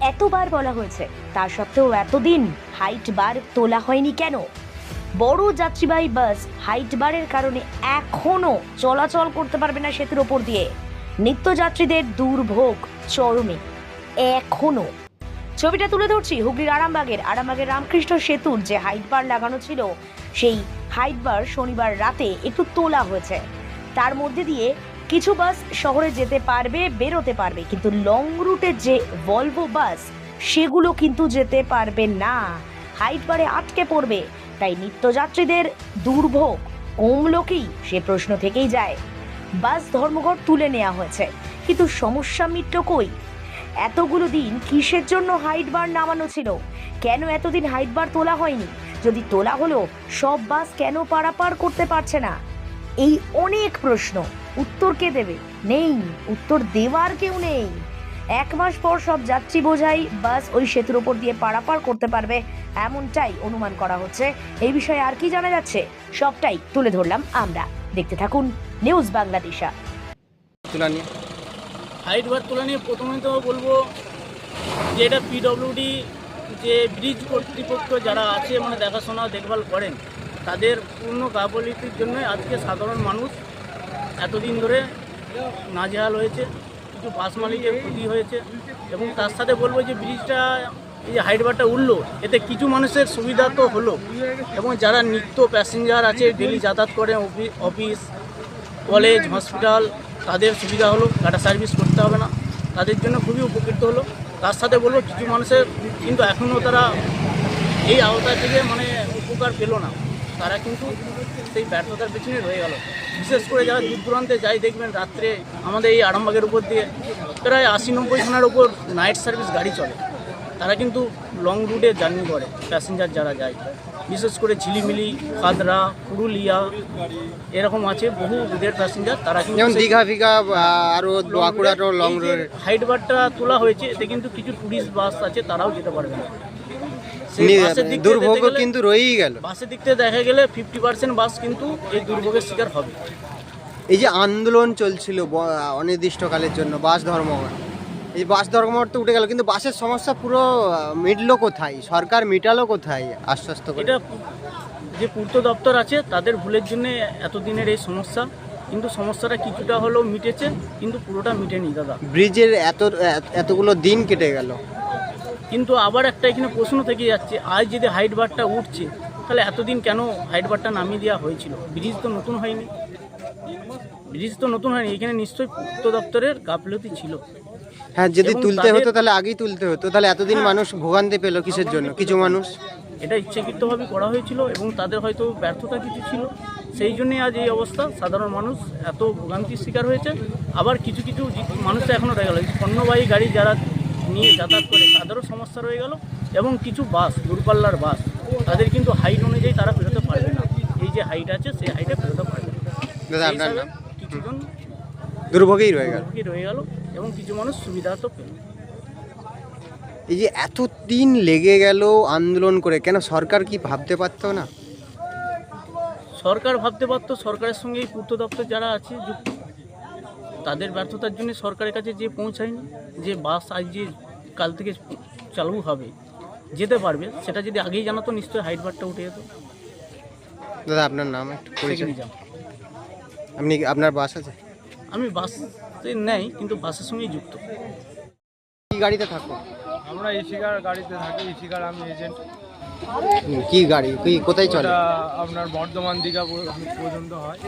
এতবার বলা হয়েছে। তা সত্ত্বেও এতদিন হাইট বার তোলা হয়নি কেন? বড় যাত্রীবাহী বাস হাইট বারের কারণে এখনও চলাচল করতে পারবে না সেতুর ওপর দিয়ে। নিত্যযাত্রীদের দুর্ভোগ, চরমে, এখনও। ছবিটা তুলে ধরছি হুগলির আরামবাগের। আরামবাগের রামকৃষ্ণ সেতুর যে হাইট বার লাগানো ছিল, সেই হাইট বার শনিবার রাতে একটু তোলা হয়েছে। তার মধ্যে দিয়ে কিছু বাস শহরে যেতে পারবে, বেরোতে পারবে, কিন্তু লং রুটের যে ভলভো বাস সেগুলো কিন্তু যেতে পারবে না। হাইট বারে আটকে পড়বে, তাই নিত্যযাত্রীদের দুর্ভোগ কমলো কি? সে প্রশ্ন থেকেই যায়। বাস ধর্মঘট তুলে নেওয়া হয়েছে, কিন্তু সমস্যা মিটল কই? এতগুলো দিন কিসের জন্য হাইট বার নামানো ছিল? কেন এতদিন হাইট বার তোলা হয়নি? যদি তোলা হলো, সব বাস কেন পারাপার করতে পারছে না? এই অনেক প্রশ্ন। উত্তর কে দেবে? নেই উত্তর দেওয়ার কেউ নেই। এক মাস পর সব যাত্রী বোঝাই বাস ওই সেতুর ওপর দিয়ে পারাপার করতে পারবে এমনটাই অনুমান করা হচ্ছে। এই বিষয়ে আর কি জানা যাচ্ছে? সবটাই তুলে ধরলাম আমরা। দেখতে থাকুন নিউজ বাংলাদেশা। তুলা নিয়ে। হাইট বার তোলা নিয়ে প্রথমে তো বলব যে এটা পিডব্লিউডি যে ব্রিজ কর্তৃপক্ষ যারা আছে মানে দেখাশোনা দেখভাল করেন তাদের পূর্ণ গাফলিতির জন্য আজকে সাধারণ মানুষ এতদিন ধরে নাজেহাল হয়েছে, কিছু বাস মালিকের ক্ষতি হয়েছে এবং তার সাথে বলব যে ব্রিজটা, এই যে হাইট বারটা উঠল, এতে কিছু মানুষের সুবিধা তো হলো এবং যারা নিত্য প্যাসেঞ্জার আছে ডেলি যাতায়াত করে, অফি- অফিস, কলেজ, হসপিটাল, তাদের সুবিধা হলো গাড়ি সার্ভিস করতে হবে না, তাদের জন্য খুবই উপকৃত হলো। তার সাথে বলব, কিছু মানুষের কিন্তু এখনও তারা এই আওতা থেকে মানে উপকার পেল না। তারা কিন্তু সেই ব্যর্থতার পেছনে রয়ে গেল। বিশেষ করে যারা দূর দূরান্তে যাই দেখবেন রাত্রে আমাদের এই আরামবাগের উপর দিয়ে প্রায় আশি নব্বই খানার উপর নাইট সার্ভিস গাড়ি চলে। তারা কিন্তু লং রুটে জার্নি করে প্যাসেঞ্জার যারা যায়। বিশেষ করে ঝিলিমিলি খাদরা পুরুলিয়া এরকম আছে বহু রুটের প্যাসেঞ্জার তারা কিন্তু যেমন দীঘা ফিঘা আরও বাঁকুড়াটো লং যে হাইট বারটা তোলা হয়েছে এতে কিন্তু কিছু টুরিস্ট বাস আছে তারাও যেতে পারবে না সেই বাসের দিক থেকে দুর্ভোগ কিন্তু রয়েই গেল। বাসের দিক থেকে দেখা গেলে ফিফটি পার্সেন্ট বাস কিন্তু এই দুর্ভোগের শিকার হবে। এই যে আন্দোলন চলছিল অনির্দিষ্টকালের জন্য বাস ধর্মঘট এই বাস ধর্মঘট তো উঠে গেল কিন্তু বাসের সমস্যা পুরো মিটলো কোথায়? সরকার মিটালো কোথায় আশ্বস্ত করে? এটা যে পূর্ত দপ্তর আছে তাদের ভুলের জন্য এতদিনের এই সমস্যা। কিন্তু সমস্যাটা কিছুটা হলেও মিটেছে কিন্তু পুরোটা মিটেনি দাদা। ব্রিজের এত- এতগুলো দিন কেটে গেল। কিন্তু আবার একটা এখানে প্রশ্ন থেকে যাচ্ছে আজ যদি হাইট বারটা উঠছে তাহলে এতদিন কেন হাইট বারটা নামিয়ে দেওয়া হয়েছিল? ব্রিজ তো নতুন হয়নি। ব্রিজ তো নতুন হয়নি এখানে নিশ্চয়ই পূর্ত দপ্তরের গাফলতি ছিল। হ্যাঁ যদি তুলতে হতো তাহলে আগেই তুলতে হতো তাহলে এতদিন হ্যাঁ। মানুষ ভোগান্তি পেল কিসের জন্য? কিছু মানুষ? এটা ইচ্ছাকৃতভাবে করা হয়েছিল এবং তাদের হয়তো ব্যর্থতা কিছু ছিল। সেই জন্যই আজ এই অবস্থা সাধারণ মানুষ এত ভোগান্তির শিকার হয়েছে। আবার কিছু কিছু মানুষ এখনও রয়ে গেল পণ্যবাহী গাড়ি যারা নিয়ে যাতায়াত করে তাদেরও সমস্যা রয়ে গেল এবং কিছু বাস দূরপাল্লার বাস তাদের কিন্তু হাইট অনুযায়ী তারা পেরোতে পারবে না। এই যে হাইট আছে সেই হাইটে পেরোতে পারবে না। কিছুজন দুর্ভোগেই রয়ে গেল। রয়ে গেল এবং কিছু মানুষ সুবিধা তো পেল। এই যে এত দিন লেগে গেল আন্দোলন করে কেন সরকার কি ভাবতে পারতো না? সরকার ভাবতে পারতো সরকারের সঙ্গে এই পূর্ত দপ্তর যারা আছে যুক্ত তাদের ব্যর্থতার জন্য সরকারের কাছে যে পৌঁছায়নি যে বাস আজ যে কাল থেকে চালু হবে। যেতে পারবে। সেটা যদি আগেই জানাতো নিশ্চয়ই হাইট বারটা উঠে যেত। দাদা আপনার নাম একটু পরিচয়। আপনি আপনার বাস আছে? আমি বাসে নেই কিন্তু বাসের সঙ্গেই যুক্ত। কি গাড়িতে থাকো? আমরা ইসিকার গাড়িতে থাকি ইসিকার আমি এজেন্ট। কি গাড়ি? কি কোথায় চলে? আপনার বর্ধমান দীঘা পর্যন্ত হয়।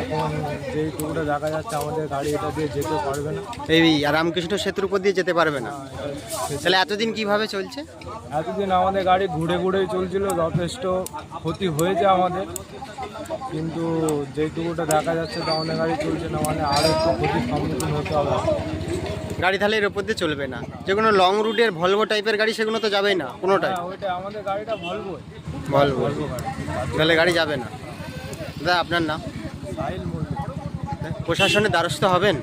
এখন যেই টুকুটা দেখা যাচ্ছে আমাদের গাড়ি এটা দিয়ে যেতে পারবে না। এই রামকৃষ্ণ সেতুর উপর দিয়ে যেতে পারবে না। তাহলে এতদিন কীভাবে চলছে? এতদিন আমাদের গাড়ি ঘুরে ঘুরেই চলছিল যথেষ্ট ক্ষতি হয়েছে আমাদের। কিন্তু যেইটুকুটা দেখা যাচ্ছে তো আমাদের গাড়ি চলছে না মানে আরও একটু ক্ষতির সম্মুখীন হতে হবে। গাড়ি তাহলে এর উপর দিয়ে চলবে না। যে কোনো লং রুটের ভলভো টাইপের গাড়ি সেগুলো তো যাবেই না কোনোটাই। হ্যাঁ ওইটা আমাদের গাড়িটা ভলভো তাহলে গাড়ি যাবে না। দাদা আপনার নাম? প্রশাসনের দ্বারস্থ হবেন?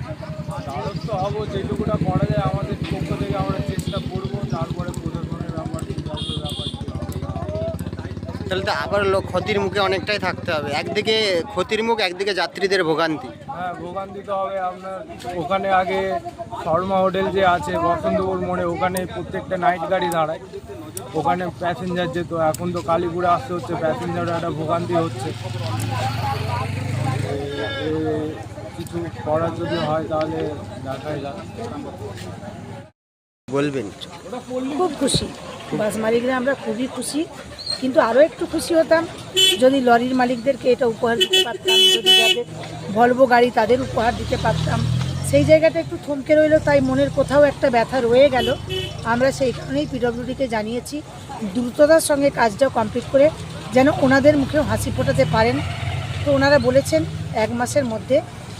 দ্বারস্থ হব যেটুকুটা করা যায় আমাদের পক্ষ থেকে আমরা চেষ্টা করব তারপরে প্রশাসনের ব্যাপার দপ্তরের ব্যাপার। কি হবে। তাহলে তো আবার লোক ক্ষতির মুখে অনেকটাই থাকতে হবে। একদিকে ক্ষতির মুখ একদিকে যাত্রীদের ভোগান্তি। হ্যাঁ হ্যাঁ ভোগান্তি তো হবে আপনার। ওখানে আগে শর্মা হোটেল যে আছে বসন্তপুর মোড়ে ওখানে প্রত্যেকটা নাইট গাড়ি দাঁড়ায়। ওখানে প্যাসেঞ্জার যেত এখন তো কালীপুরে আসতে হচ্ছে প্যাসেঞ্জার একটা ভোগান্তি হচ্ছে। কিছু করার যদি হয় তাহলে দেখাই যাক। বলবেন। খুব খুশি। বাস মালিকরা আমরা খুবই খুশি। কিন্তু আরও একটু খুশি হতাম যদি লরির মালিকদেরকে এটা উপহার দিতে পারতাম, যদি যাদের ভলভো গাড়ি তাদের উপহার দিতে পারতাম। সেই জায়গাটা একটু থমকে রইল, তাই মনের কোথাও একটা ব্যথা রয়ে গেল। আমরা সেই কারণেই পিডব্লিউডিকে জানিয়েছি, দ্রুততার সঙ্গে কাজটা কমপ্লিট করে যেন ওনাদের মুখেও হাসি ফোটাতে পারেন। তো ওনারা বলেছেন, এক মাসের মধ্যে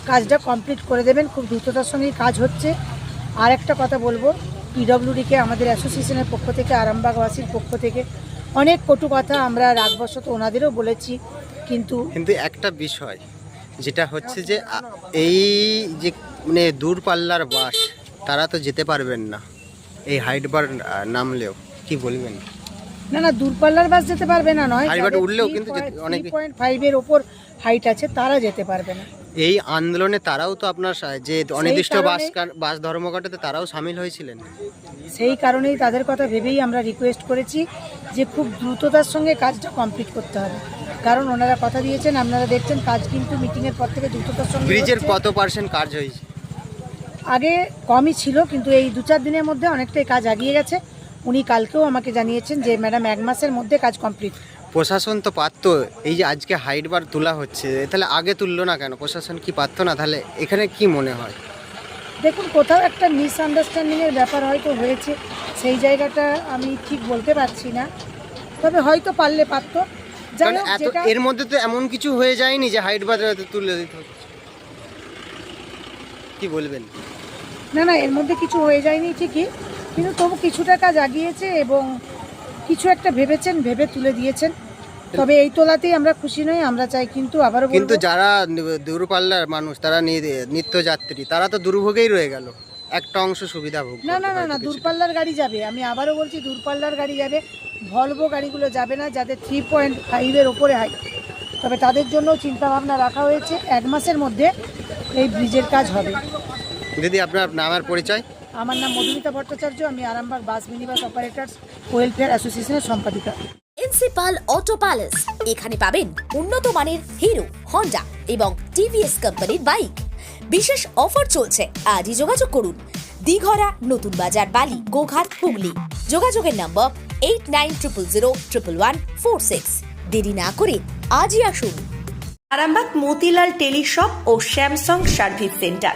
কাজটা কমপ্লিট করে দেবেন, খুব দ্রুততার সঙ্গেই কাজ হচ্ছে। আর একটা কথা বলব পিডব্লিউডিকে আমাদের অ্যাসোসিয়েশনের পক্ষ থেকে আরামবাগবাসীর পক্ষ থেকে অনেক কটু কথা আমরা রাগবশত ওনাদেরও বলেছি, কিন্তু কিন্তু একটা বিষয়, যেটা হচ্ছে যে এই যে মানে দূরপাল্লার বাস, তারা তো যেতে পারবেন না, এই হাইডবার নামলেও, কি বলবেন? না না দূরপাল্লার বাস যেতে পারবে না নয় হাইওয়েটা উঠলেও কিন্তু অনেকে- পয়েন্ট ফাইভের ওপর হাইট আছে তারা যেতে পারবে না। এই আন্দোলনে তারাও তো আপনার যে অনির্দিষ্ট বাস বাস ধর্মঘটাতে তারাও সামিল হয়েছিলেন। সেই কারণেই তাদের কথা ভেবেই আমরা রিকোয়েস্ট করেছি যে খুব দ্রুততার সঙ্গে কাজটা কমপ্লিট করতে হবে। কারণ ওনারা কথা দিয়েছেন আপনারা দেখছেন কাজ কিন্তু মিটিংয়ের পর থেকে দ্রুততার সঙ্গে ব্রিজের। কত পার্সেন্ট কাজ হয়েছে? আগে কমই ছিল কিন্তু এই দু চার দিনের মধ্যে অনেকটাই কাজ এগিয়ে গেছে। উনি কালকেও আমাকে জানিয়েছেন যে ম্যাডাম এক মাসের মধ্যে কাজ কমপ্লিট। প্রশাসন তো পারতো। এই যে আজকে হাইট বার তোলা হচ্ছে তাহলে আগে তুললো না কেন? প্রশাসন কি পারতো না? তাহলে এখানে কি মনে হয়? দেখুন কোথাও একটা মিসআন্ডারস্ট্যান্ডিংয়ের ব্যাপার হয়তো হয়েছে। সেই জায়গাটা আমি ঠিক বলতে পারছি না। তবে হয়তো পারলে পারতো। কারণ এত এর মধ্যে তো এমন কিছু হয়ে যায়নি যে হাইট বার তুলে দিতে হচ্ছে কি বলবেন? না না এর মধ্যে কিছু হয়ে যায়নি ঠিকই। কিন্তু তবু কিছুটা কাজ আগিয়েছে এবং কিছু একটা ভেবেছেন ভেবে তুলে দিয়েছেন। তবে এই তোলাতেই আমরা খুশি নই আমরা চাই কিন্তু আবারও কিন্তু যারা দূরপাল্লার মানুষ তারা নি- নিত্যযাত্রী তারা তো দুর্ভোগেই রয়ে গেল। একটা অংশ সুবিধা ভোগ না না না না দূরপাল্লার গাড়ি যাবে। আমি আবারও বলছি দূরপাল্লার গাড়ি যাবে। ভলভো গাড়িগুলো যাবে না যাদের থ্রি পয়েন্ট ফাইভের ওপরে হাই তবে তাদের জন্য চিন্তাভাবনা রাখা হয়েছে। এক মাসের মধ্যে এই ব্রিজের কাজ হবে। দিদি আপনার নামের পরিচয়? আমার নাম মধুমিতা ভট্টাচার্য আমি Arambagh bus minibus operators welfare অ্যাসোসিয়েশনের সম্পাদিকা। প্রিন্সিপাল অটো প্যালেস এখানে পাবেন উন্নত মানের হিরো হন্ডা এবং টিভিএস কোম্পানির বাইক। বিশেষ অফার চলছে আজই যোগাযোগ করুন। দিঘরা নতুন বাজার বালি গোঘাট হুগলি। যোগাযোগের number eight nine triple zero triple one four six. দেরি না করে আজই আসুন। আরামবাগ মতিলাল টেলিশপ ও স্যামসাং সার্ভিস সেন্টার।